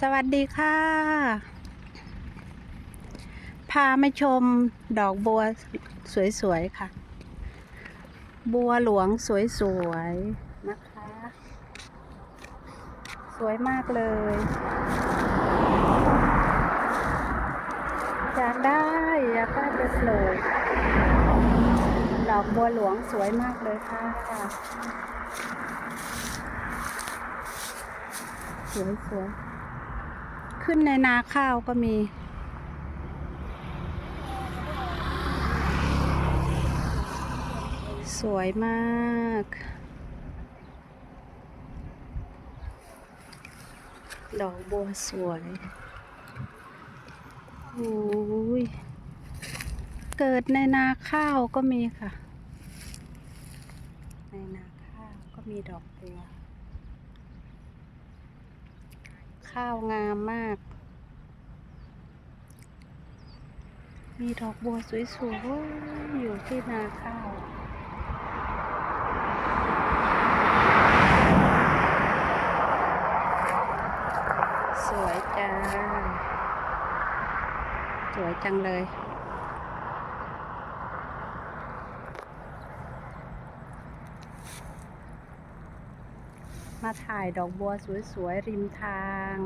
สวัสดีค่ะ พามาชมดอกบัวสวยๆค่ะ บัวหลวงสวยๆนะคะ สวยมากเลยอยากได้อยากได้ไปปลูกดอกบัวหลวงสวยมากเลยค่ะสวยๆ ขึ้นในนาข้าวก็มี สวยมากดอกบัวสวย โอ้ย เกิดในนาข้าวก็มีค่ะ ในนาข้าวก็มีดอกบัว ข้าวงามมาก มีดอกบัวสวยๆอยู่ที่นาข้าวสวยจ้า สวยจังเลย มาถ่ายดอกบัวสวยๆ ริมทาง